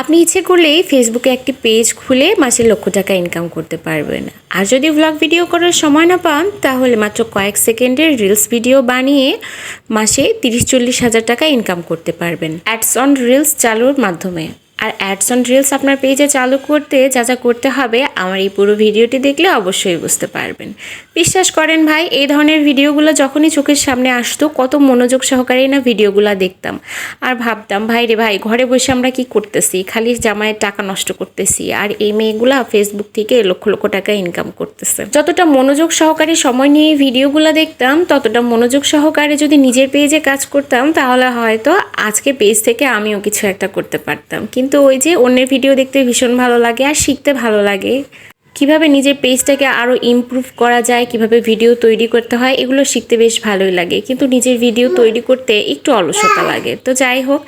আপনি ইচ্ছে করলেই ফেসবুকে একটি পেজ খুলে মাসে লক্ষ টাকা ইনকাম করতে পারবেন। আর যদি ব্লগ ভিডিও করার সময় না পান, তাহলে মাত্র কয়েক সেকেন্ডের রিলস ভিডিও বানিয়ে মাসে তিরিশ চল্লিশ হাজার টাকা ইনকাম করতে পারবেন। অ্যাডস অন রিলস চালুর মাধ্যমে। আর অ্যাডস অন রিলস আপনার পেজে চালু করতে যা যা করতে হবে, আমার এই পুরো ভিডিওটি দেখলে অবশ্যই বুঝতে পারবেন। বিশ্বাস করেন ভাই, এই ধরনের ভিডিওগুলো যখনই চোখের সামনে আসতো, কত মনোযোগ সহকারে না ভিডিওগুলো দেখতাম। আর ভাবতাম, ভাই রে ভাই, ঘরে বসে আমরা কি করতেছি? খালি জামাইয়ের টাকা নষ্ট করতেছি আর এই মেয়েগুলা ফেসবুক থেকে লক্ষ লক্ষ টাকা ইনকাম করতেছে। যতটা মনোযোগ সহকারে সময় নিয়ে ভিডিওগুলো দেখতাম, ততটা মনোযোগ সহকারে যদি নিজের পেজে কাজ করতাম, তাহলে হয়তো আজকে পেজ থেকে আমিও কিছু একটা করতে পারতাম। কিন্তু ওই যে অন্যের ভিডিও দেখতে ভীষণ ভালো লাগে আর শিখতে ভালো লাগে। কীভাবে নিজের পেজটাকে আরও ইমপ্রুভ করা যায়, কীভাবে ভিডিও তৈরি করতে হয়, এগুলো শিখতে বেশ ভালোই লাগে। কিন্তু নিজের ভিডিও তৈরি করতে একটু অলসতা লাগে। তো যাই হোক,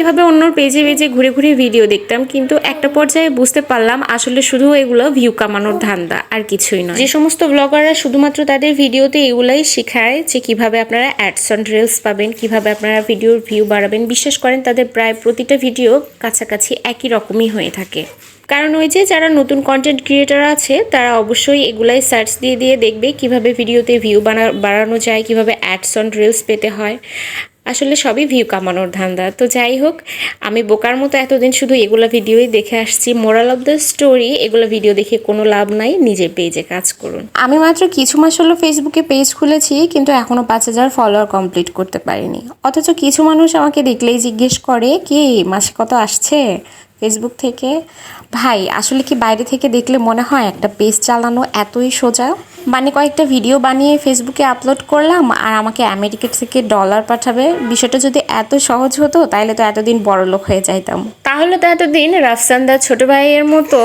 এভাবে অন্য পেজে পেজে ঘুরে ঘুরে ভিডিও দেখতাম, কিন্তু একটা পর্যায়ে বুঝতে পারলাম আসলে শুধু এগুলো ভিউ কামানোর ধান্দা, আর কিছুই নয়। যে সমস্ত ব্লগাররা শুধুমাত্র তাদের ভিডিওতে এগুলাই শেখায় যে কীভাবে আপনারা অ্যাডস অন রিলস পাবেন, কীভাবে আপনারা ভিডিওর ভিউ বাড়াবেন, বিশ্বাস করেন তাদের প্রায় প্রতিটা ভিডিও কাছাকাছি একই রকমই হয়ে থাকে। কারণ ওই যে যারা নতুন কন্টেন্ট ক্রিয়েটার আছে, তারা অবশ্যই এগুলাই সার্চ দিয়ে দিয়ে দেখবে কীভাবে ভিডিওতে ভিউ বানা, বাড়ানো যায়, কীভাবে অ্যাডস অন রিলস পেতে হয়। আসলে সবই ভিউ কামানোর ধান্দা। তো যাই হোক, আমি বোকার মতো এতদিন শুধু এগুলো ভিডিওই দেখে আসছি। মোরাল অফ দ্য স্টোরি, এগুলো ভিডিও দেখে কোনো লাভ নাই। নিজের পেজে কাজ করুন। আমি মাত্র কিছু মাস হলো ফেসবুকে পেজ খুলেছি, কিন্তু এখনও পাঁচ হাজার ফলোয়ার কমপ্লিট করতে পারিনি। অথচ কিছু মানুষ আমাকে দেখলেই জিজ্ঞেস করে, কি, মাসে কত আসছে? ফেসবুক থেকে। ভাই, আসলে কি বাইরে থেকে দেখলে মনে হয় একটা পেজ চালানো এতই সোজা? মানে কয়েকটা ভিডিও বানিয়ে ফেসবুকে আপলোড করলাম আর আমাকে আমেরিকা থেকে ডলার পাঠাবে। বিষয়টা যদি এত সহজ হতো তাহলে তো এতদিন বড় লোক হয়ে যাইতাম। তাহলে তো এতদিন রাফসান্দার ছোট ভাইয়ের মতো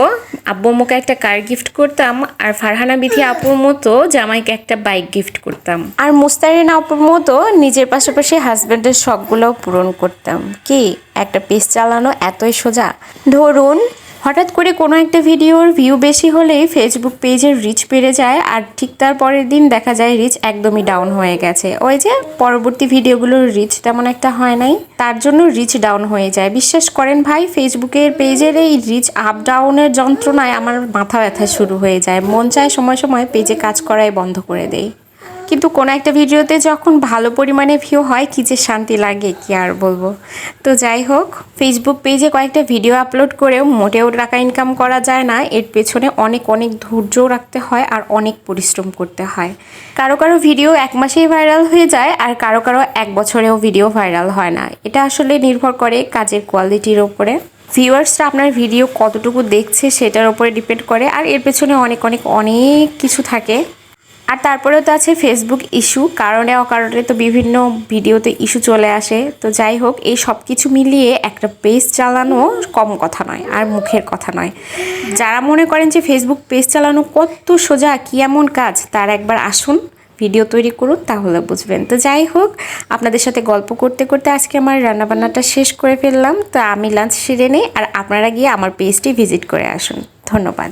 আব্বু আম্মুকে একটা কার গিফট করতাম আর ফারহানা বিথি আপুর মতো জামাইকে একটা বাইক গিফট করতাম। আর মুস্তারিন আপুর মতো নিজের পাশাপাশি হাজব্যান্ডের শখগুলোও পূরণ করতাম। কি একটা পেস চালানো এতই সোজা? ধরুন হঠাৎ করে কোনো একটা ভিডিওর ভিউ বেশি হলেই ফেসবুক পেজের রিচ বেড়ে যায়, আর ঠিক তার পরের দিন দেখা যায় রিচ একদমই ডাউন হয়ে গেছে। ওই যে পরবর্তী ভিডিওগুলোর রিচ তেমন একটা হয় নাই, তার জন্য রিচ ডাউন হয়ে যায়। বিশ্বাস করেন ভাই ফেসবুকের পেজের এই রিচ আপ ডাউনের যন্ত্রণায় আমার মাথা ব্যথা শুরু হয়ে যায়। মন চায় সময় সময় পেজে কাজ করাই বন্ধ করে দেয় কিন্তু কোনো একটা ভিডিওতে যখন ভালো পরিমাণে ভিউ হয়, কী যে শান্তি লাগে, কি আর বলব? তো যাই হোক ফেসবুক পেজে কয়েকটা ভিডিও আপলোড করেও মোটেও টাকা ইনকাম করা যায় না। এর পেছনে অনেক অনেক ধৈর্যও রাখতে হয় আর অনেক পরিশ্রম করতে হয়। কারও কারও ভিডিও এক মাসেই ভাইরাল হয়ে যায় আর কারও কারও এক বছরেও ভিডিও ভাইরাল হয় না। এটা আসলে নির্ভর করে কাজের কোয়ালিটির ওপরে ভিউয়ার্সরা আপনার ভিডিও কতটুকু দেখছে, সেটার উপরে ডিপেন্ড করে। আর এর পেছনে অনেক অনেক অনেক কিছু থাকে। আর তারপরেও তো আছে ফেসবুক ইস্যু কারণে অকারণে তো বিভিন্ন ভিডিওতে ইস্যু চলে আসে। তো যাই হোক, এই সব কিছু মিলিয়ে একটা পেজ চালানো কম কথা নয়, আর মুখের কথা নয়। যারা মনে করেন যে ফেসবুক পেজ চালানো কত সোজা, কি এমন কাজ, তার একবার আসুন ভিডিও তৈরি করুন, তাহলে বুঝবেন। তো যাই হোক, আপনাদের সাথে গল্প করতে করতে আজকে আমার রান্নাবান্নাটা শেষ করে ফেললাম। তো আমি লাঞ্চ সেরে নিই, আর আপনারা গিয়ে আমার পেজটি ভিজিট করে আসুন। ধন্যবাদ।